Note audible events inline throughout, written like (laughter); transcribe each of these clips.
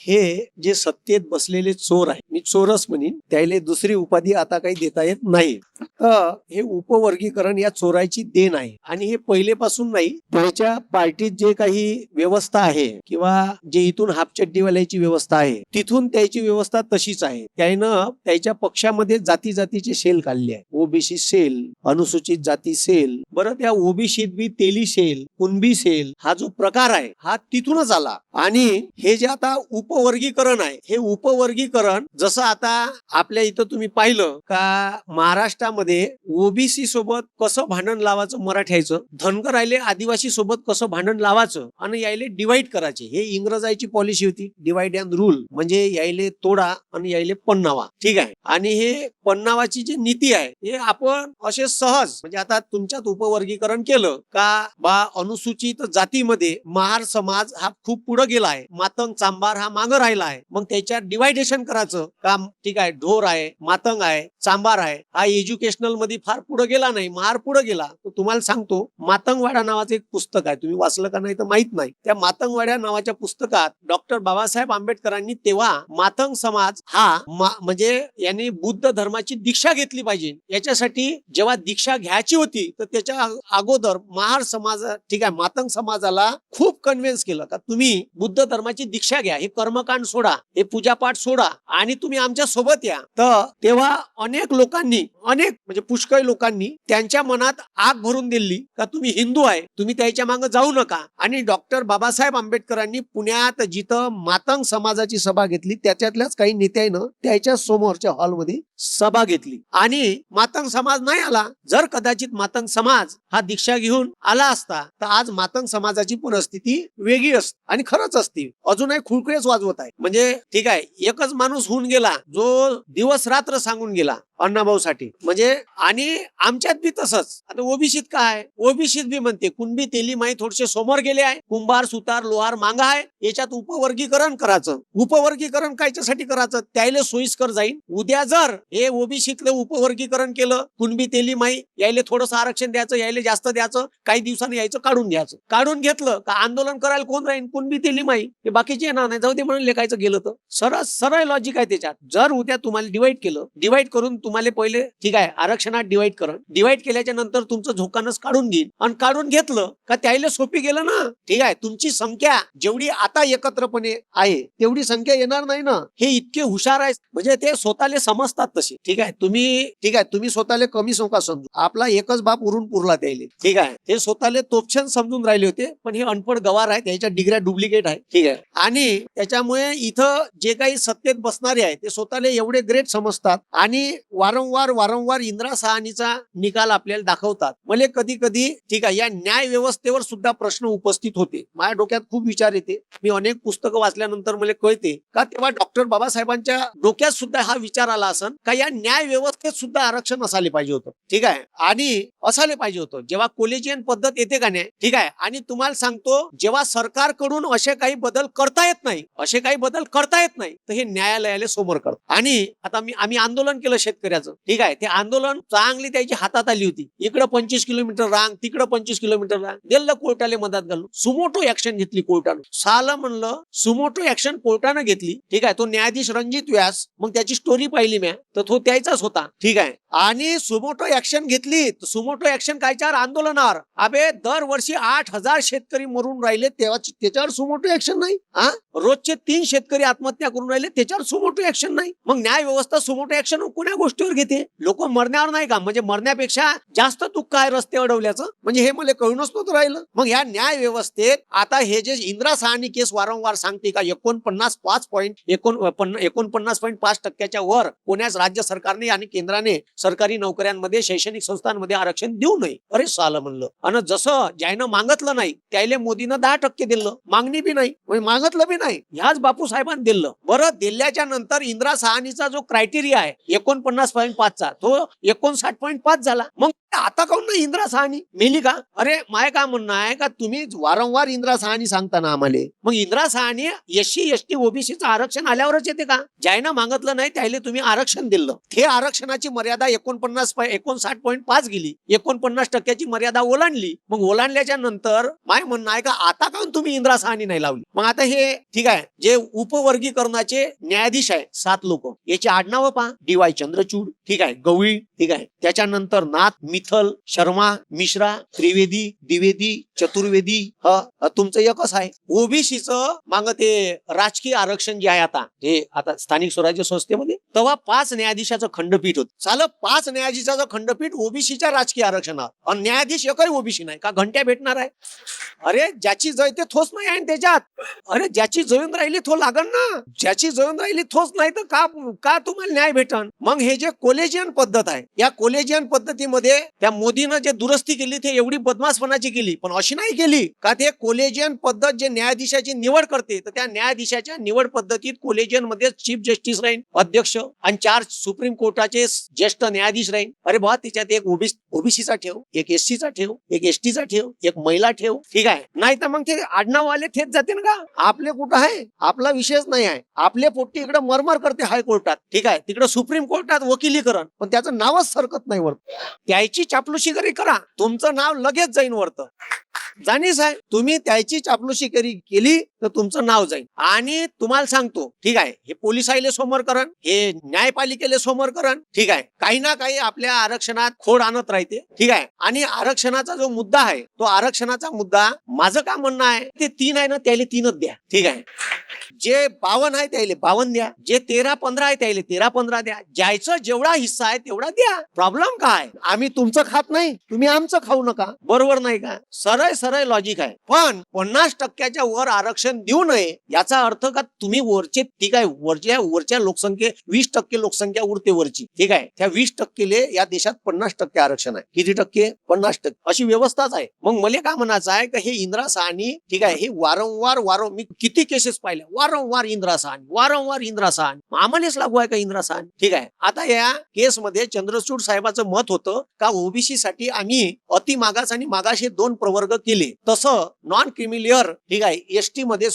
हे जे सत्तेत बसलेले चोर आहे मी चोरच म्हणेन त्याला दुसरी उपाधी आता काही देता येत नाही. तर हे उपवर्गीकरण या चोराची देण आहे. आणि हे पहिलेपासून नाही त्याच्या पार्टीत जे काही व्यवस्था आहे किंवा जे इथून हापचड्डीवाल्याची व्यवस्था आहे तिथून त्याची व्यवस्था तशीच आहे. त्यानं त्याच्या पक्षामध्ये जाती जातीचे सेल काढले आहे ओबीसी सेल अनुसूचित जाती सेल बरं त्या ओबीसीत बी तेली सेल कुणबी सेल हा जो प्रकार आहे हा तिथूनच आला. आणि हे जे आता उपवर्गीकरण आहे. हे उपवर्गीकरण जसं आता आपल्या इथं तुम्ही पाहिलं का महाराष्ट्रामध्ये ओबीसी सोबत कसं भांडण लावायचं मराठ्याचं धनगर राहिले आदिवासी सोबत कसं भांडण लावायचं आणि यायले डिवाइड करायचे. हे इंग्रजायची पॉलिसी होती डिवाइड अँड रूल म्हणजे यायले तोडा आणि यायले पन्नावा. ठीक आहे? आणि हे पन्नावाची जी नीती आहे हे आपण असे सहज म्हणजे आता तुमच्यात उपवर्गीकरण केलं का बा अनुसूचित जातीमध्ये महार समाज हा खूप पुढे गेला आहे. मातंग चांबार हा मागं राहिला आहे. मग त्याच्यात डिवायडेशन करायचं. काम ठीक आहे ढोर आहे मातंग आहे चांबार आहे. हा एज्युकेशनलमध्ये फार पुढे गेला नाही महार पुढे गेला. तर तुम्हाला सांगतो मातंगवाडा नावाचं एक पुस्तक आहे. तुम्ही वाचलं का नाही तर माहीत नाही. त्या मातंगवाड्या नावाच्या पुस्तकात डॉक्टर बाबासाहेब आंबेडकरांनी तेव्हा मातंग समाज हा म्हणजे यांनी बुद्ध धर्माची दीक्षा घेतली पाहिजे. याच्यासाठी जेव्हा दीक्षा घ्यायची होती तर त्याच्या अगोदर महार समाज ठीक आहे मातंग समाजाला खूप कन्व्हिन्स केलं का तुम्ही बुद्ध धर्माची दीक्षा घ्या. हे कर्मकांड सोडा हे पूजापाठ सोडा आणि तुम्ही आमच्यासोबत या. तर तेव्हा अनेक लोकांनी अनेक म्हणजे पुष्कळ लोकांनी त्यांच्या मनात आग भरून दिली का तुम्ही हिंदू आहे तुम्ही त्याच्यामागे जाऊ नका. आणि डॉक्टर बाबासाहेब आंबेडकरांनी पुण्यात जिथं मातंग समाजाची सभा घेतली त्याच्यातल्याच काही नेत्यानं त्याच्या समोरच्या हॉलमध्ये सभा घेतली. आणि मातंग समाज नाही आला. जर कदाचित मातंग समाज हा दीक्षा घेऊन आला असता तर आज मातंग समाजाची पुनस्थिती वेगळी असते आणि खरंच असती. अजूनही खुळखुळेच वाजवत आहे. म्हणजे ठीक आहे एकच माणूस होऊन गेला जो दिवस रात्र सांगून गेला अण्णाभाऊ साठी म्हणजे आणि आमच्यात बी तसंच. आता ओबीसीत काय ओबीसीत बी म्हणते कुणबी तेली माई थोडेसे समोर गेले आहे. कुंभार सुतार लोहार मांगा आहे. याच्यात उपवर्गीकरण करायचं. उपवर्गीकरण कायच्यासाठी करायचं? त्याला सोयीस्कर जाईल उद्या जर हे ओबीसीतलं उपवर्गीकरण केलं कुणबी तेली माई यायले थोडंसं आरक्षण द्यायचं यायले जास्त द्यायचं काही दिवसांनी यायचं काढून घ्यायचं. काढून घेतलं का आंदोलन करायला कोण राहील कुणबी तेली माई? हे बाकीचे येणार नाही जाऊ दे म्हणून लेखायचं गेलं तर. सरळ सरळ लॉजिक आहे त्याच्यात. जर उद्या तुम्हाला डिवाइड केलं डिवाइड करून तुम्हाला पहिले ठीक आहे आरक्षणात डिवाइड करण. डिवाइड केल्याच्यानंतर तुमचं झोकानच काढून घेईन. आणि काढून घेतलं का त्याला सोपी गेलं ना? ठीक आहे तुमची संख्या जेवढी आता एकत्रपणे आहे तेवढी संख्या येणार नाही ना? हे इतके हुशार आहे म्हणजे ते स्वतःले समजतात. तशी. ठीक आहे? तुम्ही ठीक आहे तुम्ही स्वतःले कमी सोका समजू आपला एकच बाप उरून पुरला त्याले. ठीक आहे? हे स्वतःला तोपछन समजून राहिले होते पण हे अनपड गवार आहे त्याच्या डिग्र्या डुप्लिकेट आहे ठीक आहे? आणि त्याच्यामुळे इथं जे काही सत्तेत बसणारे आहे ते स्वतःला एवढे ग्रेट समजतात आणि वारंवार वारंवार इंदिरा सहानीचा निकाल आपल्याला दाखवतात. मला कधी कधी ठीक आहे या न्याय व्यवस्थेवर सुद्धा प्रश्न उपस्थित होते. माझ्या डोक्यात खूप विचार येते. मी अनेक पुस्तकं वाचल्यानंतर मला कळते. का तेव्हा डॉक्टर बाबासाहेबांच्या डोक्यात सुद्धा हा विचार आला असन? का या न्याय व्यवस्थेत सुद्धा आरक्षण असायला पाहिजे होतं. ठीक आहे? आणि असायला पाहिजे होतं. जेव्हा कोलेजियन पद्धत येते का नाही? ठीक आहे? आणि तुम्हाला सांगतो जेव्हा सरकारकडून असे काही बदल करता येत नाही असे काही बदल करता येत नाही तर हे न्यायालयाला समोर करत. आणि आता मी आम्ही आंदोलन केलं शेतकऱ्याचं. ठीक आहे? ते आंदोलन चांगली त्याची हातात आली होती. इकडं पंचवीस किलोमीटर रांग तिकडं पंचवीस किलोमीटर रांग. दिलं कोर्टाला मदत घालून सुमोटो ऍक्शन घेतली कोर्टानं. सालं म्हणलं सुमोटो ऍक्शन कोर्टानं घेतली. ठीक आहे? तो न्यायाधीश रणजित व्यास मग त्याची स्टोरी पाहिली म्या. तर तो त्याचाच होता. ठीक आहे. आणि सुमोटो ऍक्शन घेतली. सुमोटो ऍक्शन कायच्यावर आंदोलनावर? अबे दरवर्षी आठ हजार शेतकरी मरून राहिले. तेव्हा त्याच्यावर सुमोटो ऍक्शन नाही. हा? रोजचे तीन शेतकरी आत्महत्या करून राहिले. त्याच्यावर सुमोटो ऍक्शन नाही. मग न्याय व्यवस्था सुमोटो ऍक्शन कोण्या गोष्टीवर घेते? लोक मरण्यावर नाही का? म्हणजे मरण्यापेक्षा जास्त दुःख काय रस्ते अडवल्याचं. म्हणजे हे मला कळूनच नव्हतं राहिलं. मग या न्याय व्यवस्थेत आता हे जे इंदिरा सहानी केस वारंवार सांगते का? एकोणपन्नास पाच पॉईंट एकोण एकोणपन्नास पॉईंट पाच टक्क्याच्या वर कोण्याच राज्य सरकारने आणि केंद्राने सरकारी नोकऱ्यांमध्ये शैक्षणिक संस्थांमध्ये आरक्षण देऊ नये. अरे सालं म्हणलं. आणि जसं ज्यानं मागितलं नाही त्याला मोदीनं दहा टक्के दिलं. मागणी बी नाही म्हणजे मागितलं बी नाही. ह्याच बापू साहेबांनी दिलं. बरं दिल्याच्या नंतर इंदिरा सहानीचा जो क्रायटेरिया आहे एकोणपन्नास पॉईंट पॉईंट पाचचा तो एकोणसाठ पॉईंट पाच झाला. मग आता काऊन ना इंदिरा सहानी? मेली का? अरे माय काय म्हणणं आहे का तुम्ही वारंवार इंदिरा सहानी सांगता ना आम्हाला. मग Indira Sahani SC S T ओबीसीचं आरक्षण आल्यावरच येते का? ज्यानं मागितलं नाही त्याला तुम्ही आरक्षण दिलं. हे आरक्षणाची मर्यादा एकोणपन्नास एकोणसाठ पॉईंट पाच गेली. एकोणपन्नास टक्क्याची मर्यादा ओलांडली. मग ओलांडल्याच्या नंतर माय म्हणणं आहे का आता काऊन तुम्ही इंदिरा सहानी नाही लावली? मग आता हे ठीक आहे जे उपवर्गीकरणाचे न्यायाधीश आहे सात लोक याची आडनावं पहा. डी वाय चंद्रचूड ठीक आहे गवळी ठीक आहे. त्याच्यानंतर नाथ मिथल शर्मा मिश्रा त्रिवेदी द्विवेदी चतुर्वेदी ह, तुमचं एकच आहे. ओबीसीचं माग ते राजकीय आरक्षण जे आहे आता हे आता स्थानिक स्वराज्य संस्थेमध्ये तेव्हा पाच न्यायाधीशाचं खंडपीठ होत. चाल पाच न्यायाधीशाचं खंडपीठ ओबीसीच्या राजकीय आरक्षणात आणि न्यायाधीश एकही ओबीसी नाही. का घंट्या भेटणार आहे? अरे ज्याची जय ते थोच नाही आहे त्याच्यात? अरे ज्याची जळून राहिली थो लागण ना? ज्याची जळून राहिली थोच नाही तर का का तुम्हाला न्याय भेटन? मग हे जे कोलेजियन पद्धत आहे या कोलेजियन पद्धतीमध्ये त्या मोदीनं जे दुरुस्ती केली ते एवढी बदमाशपणाची केली पण अशी नाही केली. का ते कोलेजियन पद्धत जे न्यायाधीशाची निवड करते तर त्या न्यायाधीशाच्या निवड पद्धतीत कोलेजियनमध्ये चीफ जस्टिस राहील अध्यक्ष आणि चार सुप्रीम कोर्टाचे ज्येष्ठ न्यायाधीश राहील अरे बा त्याच्यात एक ओबीसीचा ठेव एक एससीचा ठेव एक एसटीचा ठेव एक महिला ठेव. ठीक आहे. नाही तर मग ते आडनाववाले थेट जाते ना का? आपले कुठं आहे? आपला विषयच नाही आहे. आपले पोट्टी इकडे मरमर करते हायकोर्टात. ठीक आहे. तिकडे सुप्रीम कोर्टात वकिलीकरण. पण त्याचं नावच सरकत नाही वर त्याची चापलुशी करी करा. तुमचं नाव लगेच जाईन वरतं. जाणी साहेब तुम्ही त्याची चापलुशी करी केली तर तुमचं नाव जाईल. आणि तुम्हाला सांगतो ठीक आहे हे पोलिसाईले समोर करण हे न्यायपालिकेले समोर करण ठीक आहे काही ना काही आपल्या आरक्षणात खोड आणत राहते ठीक आहे. आणि आरक्षणाचा जो मुद्दा आहे तो आरक्षणाचा मुद्दा माझं काय म्हणणं आहे ते तीन आहे ना त्याला तीनच द्या ठीक आहे. जे बावन आहे त्याले बावन द्या जे तेरा पंधरा आहे त्याले तेरा पंधरा द्या ज्यायचं जेवढा हिस्सा आहे तेवढा द्या. प्रॉब्लेम काय? आम्ही तुमचं खात नाही तुम्ही आमचं खाऊ नका बरोबर नाही का? सरळ सरळ लॉजिक आहे. पण पन्नास टक्क्याच्या वर आरक्षण देऊ नये याचा अर्थ का तुम्ही वरचे ठीक आहे वरच्या वरच्या लोकसंख्ये वीस टक्के लोकसंख्या उरते वरची ठीक आहे. त्या वीस टक्केले या देशात पन्नास टक्के आरक्षण आहे. किती टक्के? पन्नास टक्के. अशी व्यवस्थाच आहे. मग मला काय म्हणायचं आहे का हे इंदिरा सहानी ठीक आहे हे वारंवार वारंवार मी किती केसेस पाहिल्या? वारंवार इंदिरा सहानी वारंवार इंदिरा सहानी. आम्हालाच लागू आहे का इंदिरा सहानी? ठीक आहे. आता या केसमध्ये चंद्रचूड साहेबाचं मत होतं का ओबीसी साठी आम्ही अति मागास आणि मागास हे दोन प्रवर्ग केले तसं नॉन क्रिमिलियर ठीक आहे एसटी मध्ये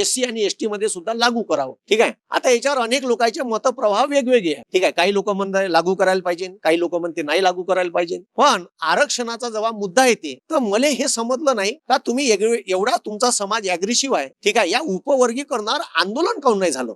एससी आणि एसटी मध्ये सुद्धा लागू करावं ठीक आहे. आता याच्यावर अनेक लोकांचे मतप्रवाह वेगवेगळे आहे ठीक आहे. काही लोक म्हणतात लागू करायला पाहिजे. काही लोक म्हणते नाही लागू करायला पाहिजे. पण आरक्षणाचा जेव्हा मुद्दा येते तर मला हे समजलं नाही का तुम्ही एवढा तुमचा समाज अग्रेसिव्ह आहे ठीक आहे. या उपवर्गीकरणावर आंदोलन काऊन नाही झालं?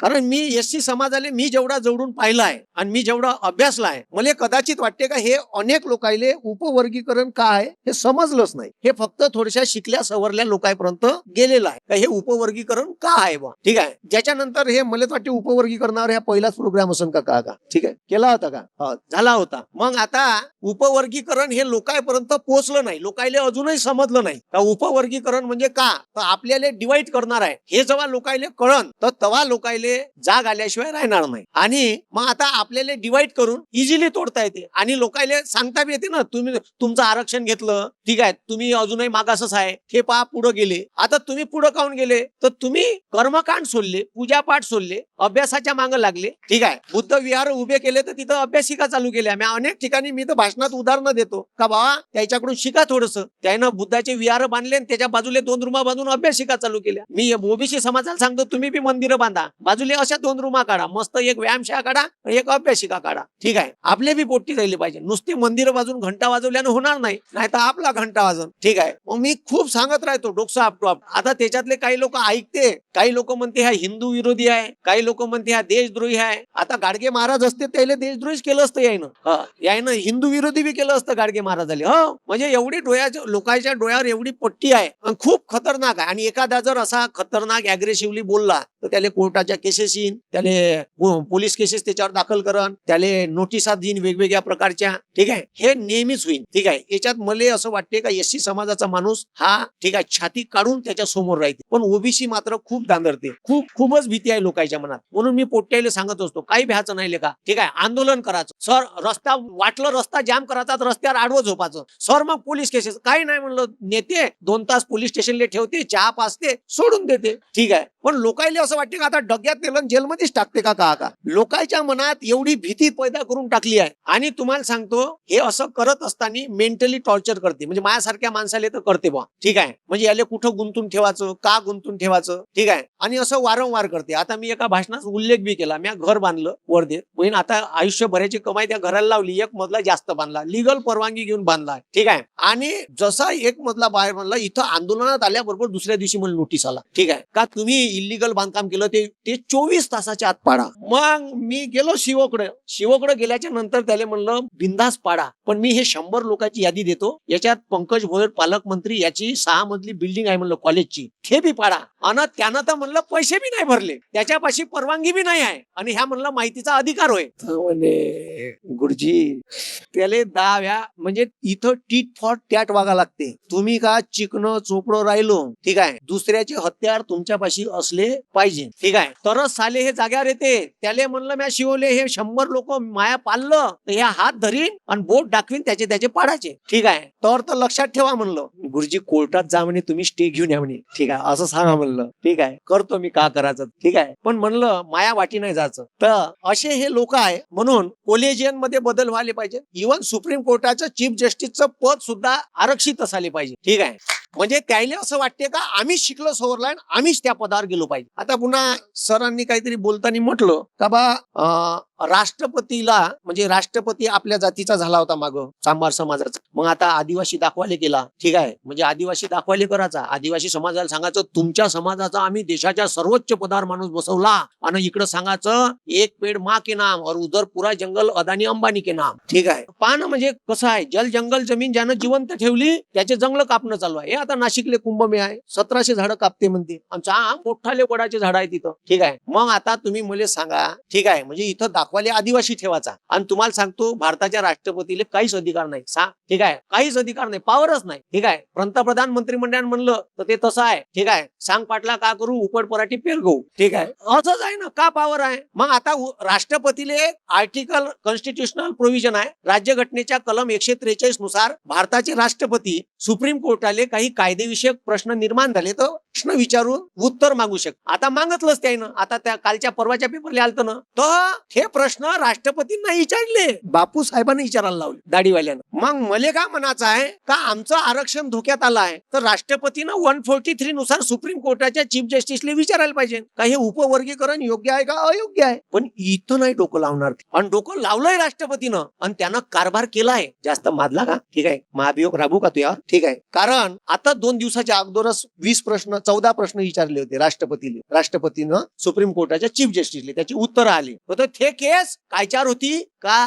कारण मी एससी समाजाले मी जेवढा जवळून पाहिलं आहे आणि मी जेवढा अभ्यासला आहे मला कदाचित वाटते का हे अनेक लोकांले उपवर्गीकरण काय आहे हे समजलंच नाही. हे फक्त थोड्याशा शिकल्या सवरल्या लोकांपर्यंत गेलेलं आहे. का हे उपवर्गीकरण का आहे बा ठीक आहे? ज्याच्यानंतर हे मला वाटते उपवर्गीकरणावर हा पहिलाच प्रोग्राम असेल का का ठीक आहे? केला होता का? हो, झाला होता. मग आता उपवर्गीकरण हे लोकांपर्यंत पोहोचलं नाही. लोकायले अजूनही समजलं नाही. का उपवर्गीकरण म्हणजे का? तर आपल्याला डिवाइड करणार आहे. हे जेव्हा लोकायले कळण तर तेव्हा लोकायले जाग आल्याशिवाय राहणार नाही. आणि मग आता आपल्याला डिवाइड करून इझिली तोडता येते. आणि लोकायले सांगता बी येते ना तुम्ही तुमचं आरक्षण घेतलं ठीक आहे? तुम्ही अजूनही मागासच आहे. हे पहा पुढे गेले. आता तुम्ही पुढे काऊन गेले? तर तुम्ही कर्मकांड सोडले पूजापाठ सोडले अभ्यासाच्या मागे लागले. ठीक आहे. बुद्ध विहार उभे केले तर तिथं अभ्यासिका चालू केल्या. मी अनेक ठिकाणी मी तर भाषणात उदाहरणं देतो. का बाबा त्याच्याकडून शिका थोडस. त्यानं बुद्धाचे विहार बांधले आणि त्याच्या बाजूला दोन रुमा बांधून अभ्यासिका चालू केल्या. मी ओबीसी समाजाला सांगतो तुम्ही बी मंदिरं बांधा. बाजूला अशा दोन रुमा काढा. मस्त एक व्यायामशाळा काढा एक अभ्यासिका काढा. ठीक आहे. आपले बी पोट्टी राहिली पाहिजे. नुसती मंदिर बाजून घंटा वाजवल्यानं होणार नाही. नाही तर आपला घंटा वाजवून ठीक आहे. मग मी खूप सांगत राहतो डोकसा अप आता त्याच्यातले काही लोक ऐकते. काही लोक म्हणते हा हिंदू विरोधी आहे. काही लोक म्हणते हा देशद्रोही आहे. आता गाडगे महाराज असते त्याला देशद्रोहीच केलं असतं यायनं. यायनं हिंदू विरोधी बी केलं असतं गाडगे महाराजाले. हो. म्हणजे एवढी डोळ्याच्या लोकांच्या डोळ्यावर एवढी पट्टी आहे. आणि खूप खतरनाक आहे. आणि एखादा जर असा खतरनाक अग्रेसिव्हली बोलला तर त्याला कोर्टाच्या केसेस येईन. त्याले पोलीस केसेस त्याच्यावर दाखल करण त्याले नोटिसा देईन वेगवेगळ्या प्रकारच्या. ठीक आहे? हे नेहमीच होईल ठीक आहे? याच्यात मला असं वाटते का एससी समाजाचा माणूस हा ठीक आहे छाती काढून त्याच्यासमोर राहते. पण ओबीसी मात्र खूप दांदरते. खूप खूपच भीती आहे लोकांच्या मनात. म्हणून मी पोट्याला सांगत असतो काही भ्याचं नाही का ठीक आहे? आंदोलन करायचं. सर रस्ता वाटलं रस्ता जाम करायचा रस्त्यावर आडवं झोपायचं. सर मग पोलीस केसेस काही नाही म्हणलं नेते दोन तास पोलीस स्टेशनला ठेवते चहा पाचते सोडून देते. ठीक आहे? पण लोकायला असं वाटते का आता डग्यात नेलं जेलमध्येच टाकते का का का? लोकांच्या मनात एवढी भीती पैदा करून टाकली आहे. आणि तुम्हाला सांगतो हे असं करत असताना मेंटली टॉर्चर करते. म्हणजे माझ्यासारख्या माणसाला तर करते बा ठीक आहे? म्हणजे याले कुठं गुंतून ठेवायचं? का गुंतून ठेवायचं? ठीक आहे? आणि असं वारंवार करते. आता मी एका भाषणात उल्लेख बी केला. मी घर बांधलं वर्धेत बहीण आता आयुष्यभराची कमाई त्या घराला लावली. एक मजला जास्त बांधला. लिगल परवानगी घेऊन बांधला. ठीक आहे? आणि जसा एक मजला बाहेर बांधला इथं आंदोलनात आल्याबरोबर दुसऱ्या दिवशी मला नोटीस आला. ठीक आहे? का तुम्ही इलिगल बांधकाम केलं ते ते चोवीस तासाच्या आत पाडा. मग मी गेलो शिवोकडे. शिवोकडे गेल्याच्यानंतर त्याला म्हणलं बिंदास पाडा. पण मी हे शंभर लोकांची यादी देतो. याच्यात पंकज भोयर पालकमंत्री याची सहा मजली बिल्डिंग आहे म्हणलं कॉलेजची ते बी पाडा. आणि त्यानं तर म्हणलं पैसे बी नाही भरले. त्याच्यापाशी परवानगी बी नाही आहे. आणि ह्या म्हणलं माहितीचा अधिकार होय. म्हणे गुरुजी त्याले दहाव्या म्हणजे इथं टीट फॉट टॅट वागा लागते. तुम्ही का चिकन चोपडं राहिलो? ठीक आहे. दुसऱ्याचे हत्यार तुमच्यापाशी असले पाहिजे. ठीक आहे? तरच साले हे जाग्यावर येते. त्याले म्हणलं म्या शिवले हे शंभर लोक माया पाळलं तर ह्या हात धरीन आणि बोट दाखवीन त्याचे त्याचे पाडायचे ठीक आहे? तर तर लक्षात ठेवा म्हणलं. गुरुजी कोर्टात जा म्हणे तुम्ही स्टे घेऊन या म्हणे. ठीक आहे? असं सांगा म्हणलं. ठीक आहे? करतो मी का करायचं? ठीक आहे? पण म्हणलं माया वाटी नाही जायचं. तर असे हे लोक आहे म्हणून कोलेजियनमध्ये बदल व्हायला पाहिजे. इव्हन सुप्रीम कोर्टाचं चीफ जस्टिसचं पद सुद्धा आरक्षित असायला पाहिजे. ठीक आहे? म्हणजे त्याला असं वाटते का आम्हीच शिकलो सवरला आणि आम्हीच त्या पदावर गेलो पाहिजे. आता पुन्हा सरांनी काहीतरी बोलताना म्हटलं का बा राष्ट्रपतीला म्हणजे राष्ट्रपती आपल्या जातीचा झाला होता माग सांबार समाजाचा. मग आता आदिवासी दाखवाले केला ठीक आहे? म्हणजे आदिवासी दाखवाले करायचा. आदिवासी समाजाला सांगायचं तुमच्या समाजाचा आम्ही देशाच्या सर्वोच्च पदावर माणूस बसवला. आणि इकडं सांगायचं एक पेड मा के नाम और उधर पुरा जंगल अदानी अंबानी के नाम. ठीक आहे? पान म्हणजे कसं आहे? जल जंगल जमीन ज्यानं जिवंत ठेवली त्याचे जंगल कापणं चालू आहे. हे आता नाशिकले कुंभमे आहे. सतराशे झाडं कापते म्हणते. आमचा मोठाले वडाचे झाड आहे तिथं. ठीक आहे? मग आता तुम्ही मला सांगा ठीक आहे? म्हणजे इथं दाखवाले आदिवासी ठेवायचा. आणि तुम्हाला सांगतो भारताच्या राष्ट्रपतीला काहीच अधिकार नाही. सा ठीक आहे? काहीच अधिकार नाही. पावरच नाही. ठीक आहे? पंतप्रधान मंत्रिमंडळानं म्हणलं तर ते तसं आहे. ठीक आहे? सांग पाटला का करू? उपड पराठी पेर घेऊ ठीक आहे? असंच आहे ना. का पावर आहे? मग आता राष्ट्रपतीले आर्टिकल कॉन्स्टिट्युशनल प्रोव्हिजन आहे. राज्यघटनेच्या कलम एकशे त्रेचाळीसनुसार भारताचे राष्ट्रपती सुप्रीम कोर्टाले काही कायदेविषयक प्रश्न निर्माण झाले तर प्रश्न विचारून उत्तर मागू शकत आता मागतलंच त्यानं. आता त्या कालच्या परवाच्या पेपरला आलत ना. तर हे प्रश्न राष्ट्रपतींना विचारले. बापू साहेबांना विचारायला लावले दाढीवाल्यानं. मग मले का म्हणायचं आहे का आमचं आरक्षण धोक्यात आलं आहे? तर राष्ट्रपतीनं वन फोर्टी थ्री नुसार सुप्रीम कोर्टाच्या चीफ जस्टिसले विचारायला पाहिजे. का हे उपवर्गीकरण योग्य आहे का अयोग्य आहे? पण इथं नाही डोकं लावणार. आणि डोकं लावलंय राष्ट्रपतीनं. आणि त्यानं कारभार केलाय जास्त माजला का? ठीक आहे. महाभियोग राबू का तू यार ठीक आहे. कारण आता दोन दिवसाच्या अगोदरच वीस प्रश्न चौदा प्रश्न विचारले होते राष्ट्रपतीने राष्ट्रपतीनं सुप्रीम कोर्टाच्या चीफ जस्टिसले त्याची उत्तर आली. तर ते केस कायच्यावर होती? का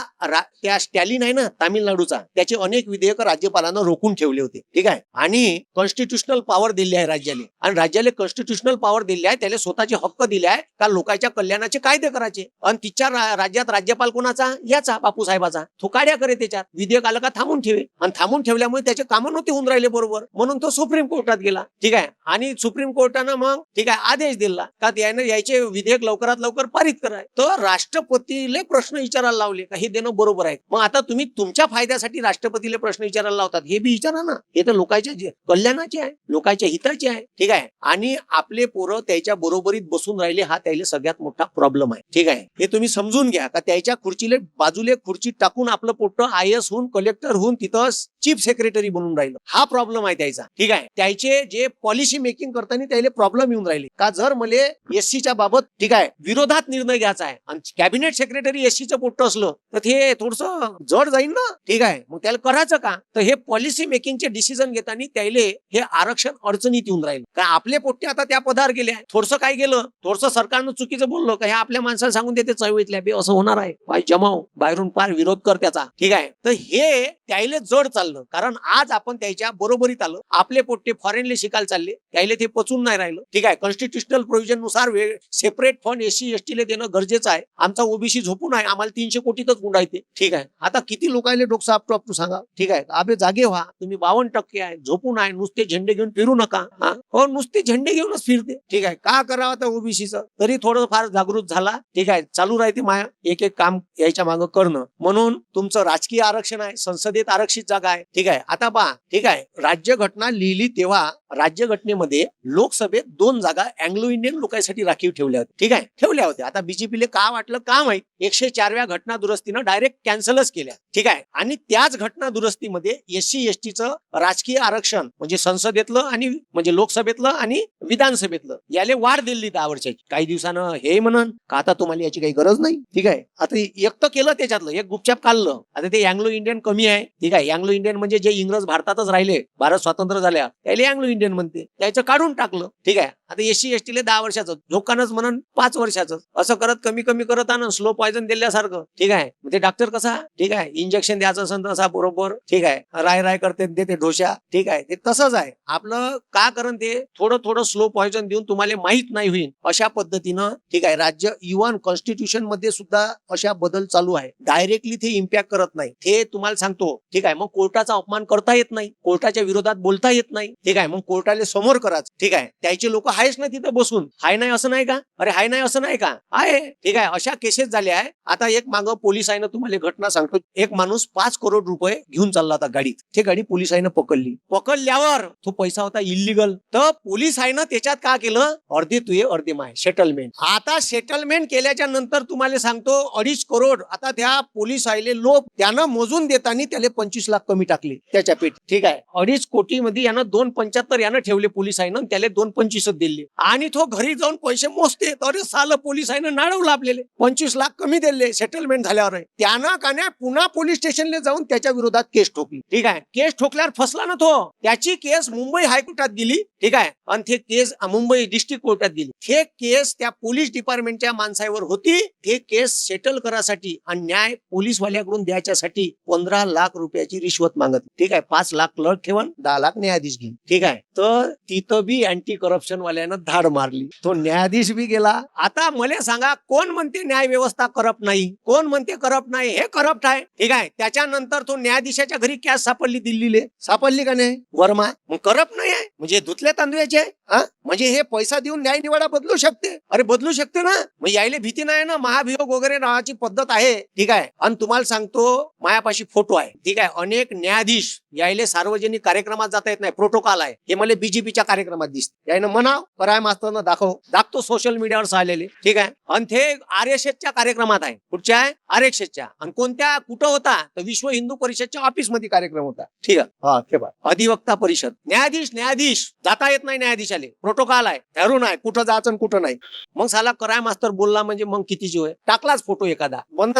त्या स्टॅलिन आहे ना तामिळनाडूचा. त्याचे अनेक विधेयक राज्यपालांना रोखून ठेवले होते. ठीक आहे? आणि कॉन्स्टिट्युशनल पॉवर दिली आहे राज्याने. आणि राज्याला कॉन्स्टिट्युशनल पॉवर दिली आहे त्याला स्वतःचे हक्क दिले आहे का लोकांच्या कल्याणाचे कायदे करायचे? आणि तिच्या राज्यात राज्यपाल कोणाचा? याचा बापू साहेबाचा तो काड्या करे त्याच्यात. विधेयक आलं का थांबून ठेवे. आणि थांबून ठेवल्यामुळे त्याचे कामं नव्हते होऊन राहिले बरोबर. म्हणून तो सुप्रीम कोर्टात गेला. ठीक आहे? आणि सुप्रीम कोर्टानं मग ठीक आहे आदेश दिला. का यानं यायचे विधेयक लवकरात लवकर पारित कराय. तर राष्ट्रपती राष्ट्रपतीले प्रश्न विचारायला लावले का हे देणं बरोबर आहे. मग आता तुम्ही तुमच्या फायद्यासाठी राष्ट्रपतीले प्रश्न विचारायला लावतात. हे बी विचारा ना. हे तर लोकांच्या कल्याणाचे आहे लोकांच्या हिताचे आहे. ठीक आहे? आणि आपले पोरं त्याच्या बरोबरीत बसून राहिले हा त्याला सगळ्यात मोठा प्रॉब्लेम आहे. ठीक आहे? हे तुम्ही समजून घ्या का त्याच्या खुर्चीले बाजूले खुर्ची टाकून आपलं पोट आय एस होऊन कलेक्टर होऊन तिथं चीफ सेक्रेटरी बनून राहिलं. हा प्रॉब्लेम आहे त्याचा. ठीक आहे? त्याचे जे पॉलिसी मेकिंग करताना त्याला प्रॉब्लेम येऊन राहिले. का जर मला एससीच्या बाबत ठीक आहे विरोधात निर्णय घ्यायचा आहे आणि कॅबिनेट सेक्रेटरी एससीचं पोट्ट असलं तर ते थोडस जड जाईल ना? ठीक आहे. मग त्याला करायचं का? तर हे पॉलिसी मेकिंगचे डिसिजन घेताना त्याले हे आरक्षण अडचणीत येऊन राहील. का आपले पोट्टे आता त्या पदावर गेले थोडस काय गेलं? थोडस सरकारनं चुकीचं बोललं का? हे आपल्या माणसाला सांगून देते चळवळीतल्या बे असं होणार आहे. पाय जमाव बाहेरून पार विरोध कर त्याचा. ठीक आहे? तर हे त्याले जड चाललं. कारण आज आपण त्याच्या बरोबरीत आलो. आपले पोट्टे फॉरेनले शिकायला चालले. त्याले ते पचून नाही राहिलं. ठीक आहे? कॉन्स्टिट्युशनल प्रोव्हिजननुसार सेपरेट फंड एससी एसटीले देणं गरजेचं आहे. आमचा ओबीसी ओबीसी झोपून आहे आम्हाला तीनशे कोटीतच गुंडायते ठीक आहे. आता किती लोकांना डोकसा आपटू आपटू सांगा? ठीक आहे. आबे जागे व्हा. तुम्ही बावन्न टक्के आहे झोपून आहे नुसते झेंडे घेऊन फिरू नका. हा? हो नुसते झेंडे घेऊनच फिरते. ठीक आहे. का करावं आता ओबीसीचं? तरी थोडं फार जागृत झाला. ठीक आहे. चालू राहते माया. एक एक काम यायच्या मागं करणं. म्हणून तुमचं राजकीय आरक्षण आहे. संसदेत आरक्षित जागा आहे. ठीक आहे. आता पहा. ठीक आहे. राज्यघटना लिहिली तेव्हा राज्यघटनेमध्ये लोकसभेत दोन जागा अँग्लो इंडियन लोकांसाठी राखीव ठेवल्या होत्या. ठीक आहे. ठेवल्या होत्या. आता बीजेपीला का वाटलं? का माहिती? एकशे चारव्या घटना दुरुस्तीनं डायरेक्ट कॅन्सलच केल्या. ठीक आहे? आणि त्याच घटना दुरुस्तीमध्ये एससी एसटीचं राजकीय आरक्षण म्हणजे संसदेतलं आणि म्हणजे लोकसभेतलं आणि विधानसभेतलं याले वाढ दिली दहा वर्षाची काही दिवसानं हे म्हणन का आता तुम्हाला याची काही गरज नाही? ठीक आहे? आता एक तर केलं त्याच्यातलं एक गुपचाप काढलं. आता ते अँग्लो इंडियन कमी आहे. ठीक आहे? अँग्लो इंडियन म्हणजे जे इंग्रज भारतातच राहिले भारत स्वतंत्र झाल्या त्याला अँग्लो इंडियन म्हणते. त्याचं काढून टाकलं. ठीक आहे? आता एससी एसटीला दहा वर्षाचं झोकानच म्हणून पाच वर्षाचं. असं करत कमी कमी करत आणून स्लो पॉयझन दिल्यासारखं. ठीक आहे? ते डॉक्टर कसा? ठीक आहे? इंजेक्शन द्यायचं असेल तर असा बरोबर ठीक आहे. राय राय करते देते ढोशा ठीक आहे. ते तसंच आहे. आपलं का करण ते थोडं थोडं स्लो पॉइजन देऊन तुम्हाला माहीत नाही होईल. अशा पद्धतीनं ठीक आहे राज्य इव्हन कॉन्स्टिट्यूशनमध्ये सुद्धा अशा बदल चालू आहे. डायरेक्टली ते इम्पॅक्ट करत नाही. ते तुम्हाला सांगतो. ठीक आहे मग कोर्टाचा अपमान करता येत नाही. कोर्टाच्या विरोधात बोलता येत नाही. ठीक आहे मग कोर्टाला समोर कराच. ठीक आहे त्याचे लोक आहेच ना तिथे बसून. हाय नाही असं नाही का? अरे हाय नाही असं नाही का? आहे. ठीक आहे अशा केसेस झाल्या आहे आता एक मागं ना तुम्हाला घटना सांगतो. एक माणूस पाच करोड रुपये घेऊन चालला होता गाडीत. ते गाडी पोलिसांना पकडली. पकडल्यावर तो पैसा होता इलिगल तर पोलिसांना त्याच्यात का केलं? अर्धे तुये अर्धे माय. सेटलमेंट आता सेटलमेंट केल्याच्यानंतर तुम्हाला सांगतो अडीच करोड. आता त्या पोलीस आईले लोक त्यानं मोजून देताना त्याला पंचवीस लाख कमी टाकले त्याच्या पेट ठीक आहे? अडीच कोटी मध्ये यानं दोन पंच्याहत्तर यानं ठेवले पोलिसांना त्याला दोन पंचवीसच दिले. आणि तो घरी जाऊन पैसे मोजते. अरे साल पोलिसांना नाडवलं आपल्याला पंचवीस लाख कमी दिले. सेटलमेंट झाल्यावर. त्यानं का नाही पुन्हा पोलीस स्टेशनला जाऊन त्याच्या विरोधात केस ठोकली. ठीक आहे? केस ठोकल्यावर फसला ना तो. त्याची केस मुंबई हायकोर्टात गेली. ठीक आहे? आणि ते केस मुंबई डिस्ट्रिक्ट कोर्टात गेली. हे केस त्या पोलीस डिपार्टमेंटच्या माणसावर होती. ते केस सेटल करासाठी आणि न्याय पोलीसवाल्याकडून द्यायच्यासाठी पंधरा लाख रुपयाची रिश्वत मागत. ठीक आहे? पाच लाख क्लर्क ठेवून दहा लाख न्यायाधीश घेईन. ठीक आहे? तर तिथं बी अँटी करप्शन वाल्यानं धाड मारली. तो न्यायाधीश बी गेला. आता मला सांगा कोण म्हणते न्याय व्यवस्था करप्ट नाही? कोण म्हणते करप्ट नाही? हे करप्ट आहे? ठीक आहे. त्याच्यानंतर तो न्यायाधीशाच्या घरी कॅश सापडली दिल्लीले. सापडली का नाही? वर्मा. मग करप नाही आहे. म्हणजे धुतल्या तांदूळाचे आहे. हा? म्हणजे हे पैसा देऊन न्याय निवाडा बदलू शकते. अरे बदलू शकते ना. मग यायला भीती नाही ना? महाभियोग वगैरे नावाची पद्धत आहे. ठीक आहे. आणि तुम्हाला सांगतो मायापाशी फोटो आहे. ठीक आहे. अनेक न्यायाधीश यायले सार्वजनिक कार्यक्रमात जाता येत नाही. प्रोटोकॉल आहे. हे मला बीजेपीच्या कार्यक्रमात दिसते. यायनं म्हणाव कराय मास्तरनं दाखव. दाखतो सोशल मीडियावर आलेले ठीक आहे? आणि ते आर एस एसच्या कार्यक्रमात आहे. कुठच्या आहे? आर एस एसच्या आणि कोणत्या कुठं होता? तर विश्व हिंदू परिषदच्या ऑफिसमध्ये कार्यक्रम होता. ठीक आहे? हा अधिवक्ता परिषद. न्यायाधीश न्यायाधीश. जाता येत नाही न्यायाधीशाले. प्रोटोकॉल आहे. ठरून आहे. कुठं जायचं आणि कुठं नाही. मग साला कराय मास्तर बोलला म्हणजे मग किती जीव आहे? टाकलाच फोटो एखादा. बंद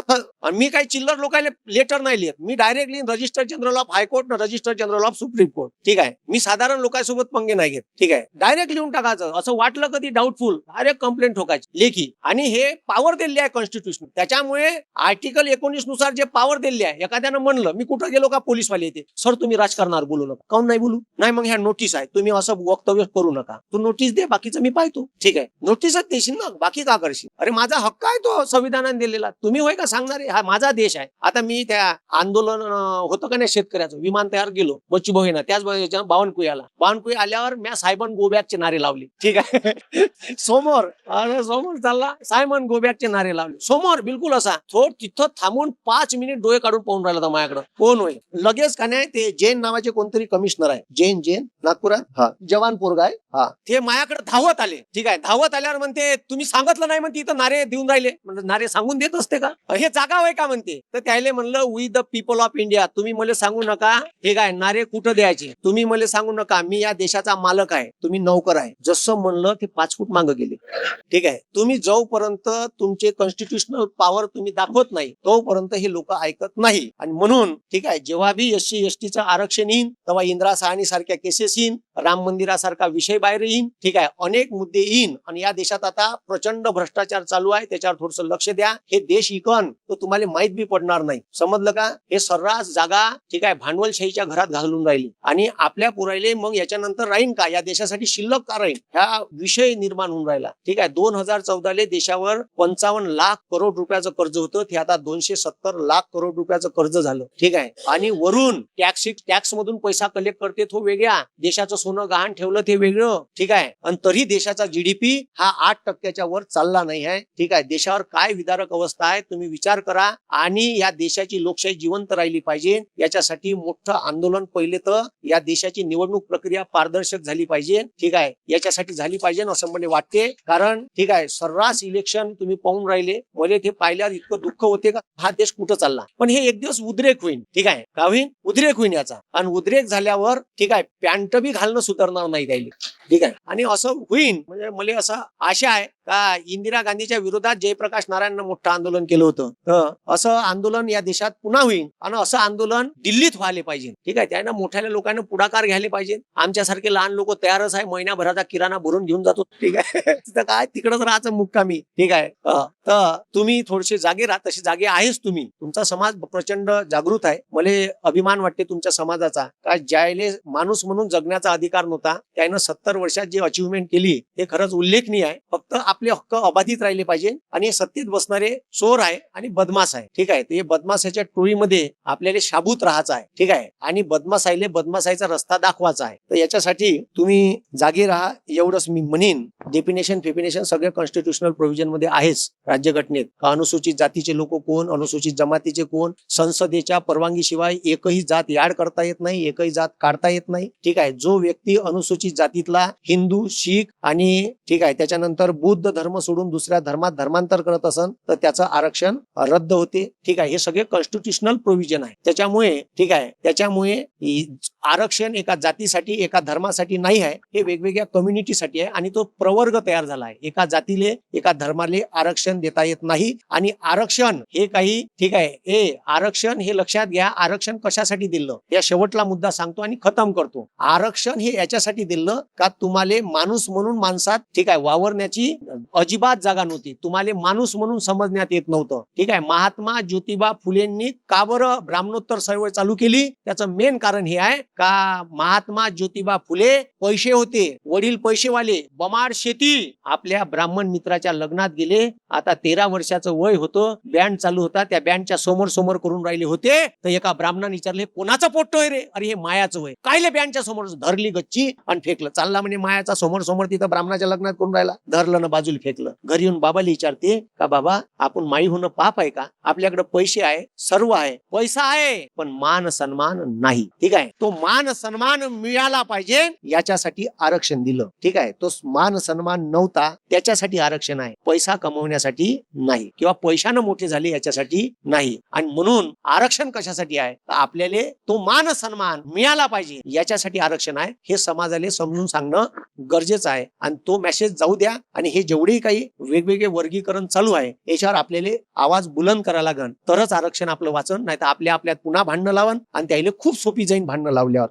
मी काही चिल्लर लोकांना लेटर नाही लिहित. मी directly register general of high court register general of supreme court. ठीक आहे? मी साधारण लोकांसोबत पंगे नाही घेत. ठीक आहे? डायरेक्ट लिहून टाकायचं. असं वाटलं कधी डाऊटफुल डायरेक्ट कंप्लेंट ठोकायची. लेखी. आणि हे पॉवर दिलेली आहे कॉन्स्टिट्यूशन त्याच्यामुळे आर्टिकल एकोणीसनुसार जे पॉवर दिलेली आहे एखाद्यानं म्हणलं मी कुठं गेलो का पोलीसवाले येते सर तुम्ही राजकारणावर बोलू नका. काऊन नाही बोलू? नाही मग ह्या नोटीस आहे. तुम्ही असं वक्तव्य करू नका. तू नोटीस दे बाकीचं मी पाहतो. ठीक आहे? नोटीसच देशील ना? बाकी का करशील? अरे माझा हक्क आहे तो संविधानाने दिलेला. तुम्ही होय का सांगणारे? हा माझा देश आहे. आता मी त्या आंदोलन होतं का नाही शेतकऱ्याचं? विमान तयार गेलो बच्चू भाऊ त्याच वेळेच्या बावनकुई आला. बावनकुई आल्यावर म्या सायमन गोबॅकचे नारे लावले. ठीक आहे. (laughs) समोर. अरे समोर चालला. सायमन गोबॅकचे नारे लावले. समोर बिलकुल असा. तो तिथं थांबून पाच मिनिट डोळे काढून पाहून राहिला होता माझ्याकडे. कोण होय? लगेच का नाही ते जैन नावाचे कोणतरी कमिशनर आहे. जैन जैन नागपुरात? हा. जवान पोरगा आहे. हा. ते माझ्याकडे धावत आले. ठीक आहे. धावत आल्यावर म्हणते तुम्ही सांगितलं नाही म्हणते इथं नारे देऊन राहिले. म्हणजे नारे सांगून देत असते का? हे जागा होय का? म्हणते. तर त्याला म्हणलं with the people of India तुम्ही मला सांगू नका. हे काय नारे कुठं द्यायचे? तुम्ही मला सांगू नका मी या देशाचा मालक आहे तुम्ही नौकर आहे. जसं म्हणलं ते पाच फूट मागं गेले. ठीक आहे? तुम्ही जोपर्यंत तुमचे कॉन्स्टिट्युशनल पॉवर तुम्ही दाखवत नाही तोपर्यंत हे लोक ऐकत नाही. आणि म्हणून ठीक आहे जेव्हा बी एस सी एस आरक्षण येईन तेव्हा इंदिरा साहनी सारख्या केसेस येईन राम मंदिरासारखा विषय बाहेर येईन ठीक आहे? अनेक मुद्दे येईन. आणि या देशात आता प्रचंड भ्रष्टाचार चालू आहे त्याच्यावर थोडस लक्ष द्या. हे देश इकन तर तुम्हाला माहीत बी पडणार नाही. समजलं का? हे सर्रास जागा ठीक आहे भांडवलशाही लोकशाहीच्या घरात घालून राहिली. आणि आपल्या पुरायले मग याच्यानंतर राहीन का? या देशासाठी शिल्लक का राहील ह्या विषय निर्माण होऊन राहिला. ठीक आहे? दोन हजार चौदाले देशावर पंचावन्न लाख करोड रुपयाचं कर्ज होतं. ते आता दोनशे सत्तर लाख करोड रुपयाचं कर्ज झालं. ठीक आहे? आणि वरून टॅक्स टॅक्स मधून पैसा कलेक्ट करते तो वेगळ्या. देशाचं सोनं गहाण ठेवलं ते वेगळं. ठीक आहे? आणि तरी देशाचा जीडीपी हा आठ टक्क्याच्या वर चालला नाही आहे. ठीक आहे? देशावर काय विदारक अवस्था आहे तुम्ही विचार करा. आणि या देशाची लोकशाही जिवंत राहिली पाहिजे. याच्यासाठी मोठं आंदोलन पहिले तर या देशाची निवडणूक प्रक्रिया पारदर्शक झाली पाहिजे. ठीक आहे? याच्यासाठी झाली पाहिजे असं मला वाटते. कारण ठीक आहे सर्रास इलेक्शन तुम्ही पाहून राहिले. मला ते पाहिल्यावर इतकं दुःख होते का? हा देश कुठं चालला? पण हे एक दिवस उद्रेक होईल ठीक आहे? का होईल उद्रेक होईल याचा. आणि उद्रेक झाल्यावर ठीक आहे पॅन्ट बी घालणं सुधारणार नाही राहिले. ठीक आहे? आणि असं होईल म्हणजे मला असं आशा आहे का इंदिरा गांधीच्या विरोधात जयप्रकाश नारायणनं मोठं आंदोलन केलं होतं. तर असं आंदोलन या देशात पुन्हा होईल आणि असं आंदोलन दिल्लीत व्हायला पाहिजे. ठीक आहे? त्यानं मोठ्या लोकांना पुढाकार घ्यायला पाहिजे. आमच्यासारखे लहान लोक तयारच आहे. महिनाभराचा किराणा भरून घेऊन जातो. ठीक आहे? (laughs) तिथं काय? तिकडच राहायचं मुक्कामी. ठीक आहे? तर तुम्ही थोडेसे जागे राहा. तसे जागे आहेच तुम्ही. तुमचा समाज प्रचंड जागृत आहे. मला अभिमान वाटते तुमच्या समाजाचा. का ज्याले माणूस म्हणून जगण्याचा अधिकार नव्हता त्यानं सत्तर वर्षात जी अचिव्हमेंट केली हे खरंच उल्लेखनीय आहे. फक्त आपले हक्क अबाधित राहिले पाहिजे आणि हे सत्तेत बसणारे चोर आहे आणि बदमाश आहे. ठीक आहे? तर हे बदमाशाच्या टोळीमध्ये आपल्याला शाबूत राहायचं आहे. ठीक आहे? आणि बदमाशाईले बदमाशाईचा रस्ता दाखवायचा आहे. तर याच्यासाठी तुम्ही जागे राहा एवढंच मी म्हणेन. डेफिनेशन फेफिनेशन सगळ्या कॉन्स्टिट्युशनल प्रोव्हिजनमध्ये आहेच राज्यघटनेत. का अनुसूचित जातीचे लोक कोण अनुसूचित जमातीचे कोण संसदेच्या परवानगीशिवाय एकही जात याड करता येत नाही एकही जात काढता येत नाही. ठीक आहे जो व्यक्ती अनुसूचित जातीतला हिंदू शीख आणि ठीक आहे त्याच्यानंतर बुद्ध धर्म सोडून दुसऱ्या धर्मात धर्मांतर करत असन तर त्याचं आरक्षण रद्द होते. ठीक आहे हे सगळे कॉन्स्टिट्युशनल प्रोव्हिजन आहे. त्याच्यामुळे ठीक आहे त्याच्या इ- आरक्षण एका जातीसाठी एका धर्मासाठी नाही आहे. हे वेगवेगळ्या कम्युनिटीसाठी आहे आणि तो प्रवर्ग तयार झाला आहे. एका जातीले एका धर्माले आरक्षण देता येत नाही आणि आरक्षण हे काही ठीक आहे. ए आरक्षण हे लक्षात घ्या. आरक्षण कशासाठी दिलं? या शेवटला मुद्दा सांगतो आणि खतम करतो. आरक्षण हे याच्यासाठी दिलं का तुम्हाला माणूस म्हणून माणसात ठीक आहे वावरण्याची अजिबात जागा नव्हती. तुम्हाला माणूस म्हणून समजण्यात येत नव्हतं. ठीक आहे महात्मा ज्योतिबा फुलेंनी का बरं ब्राह्मणोत्तर चळवळ चालू केली? त्याचं मेन कारण हे आहे का महात्मा ज्योतिबा फुले पैसे होते वडील पैसेवाले बमाड शेती. आपल्या ब्राह्मण मित्राच्या लग्नात गेले आता तेरा वर्षाचं वय होतं बँड चालू होता त्या बँडच्या समोर समोर करून राहिले होते तर एका ब्राह्मणाने विचारले कोणाचं पोट्टो आहे रे? अरे हे मायाचं वय. कायले बँडच्या समोर धरली गच्ची आणि फेकलं. चालला म्हणे मायाचा समोर समोर तिथं ब्राह्मणाच्या लग्नात करून राहिला. धरलं ना बाजूला फेकलं. घरी येऊन बाबाला विचारते का बाबा आपण माई होणं पाप आहे का? आपल्याकडे पैसे आहे सर्व आहे. पैसा आहे पण मान सन्मान नाही. ठीक आहे? तो मान सन्मान मिळाला पाहिजे याच्यासाठी आरक्षण दिलं. ठीक आहे? तो मान सन्मान नव्हता त्याच्यासाठी आरक्षण आहे. पैसा कमवण्यासाठी नाही किंवा पैशानं मोठे झाले याच्यासाठी नाही. आणि म्हणून आरक्षण कशासाठी आहे? आपल्याला तो मान सन्मान मिळाला पाहिजे याच्यासाठी आरक्षण आहे. हे समाजाला समजून सांगणं गरजेचं आहे. आणि तो मेसेज जाऊ द्या. आणि हे जेवढेही काही वेगवेगळे वर्गीकरण चालू आहे याच्यावर आपल्याला आवाज बुलंद करायला लागन. तरच आरक्षण आपलं वाचन नाही तर आपल्या आपल्यात पुन्हा भांडणं लावण आणि त्याला खूप सोपी जाईन भांडणं लावल्यावर.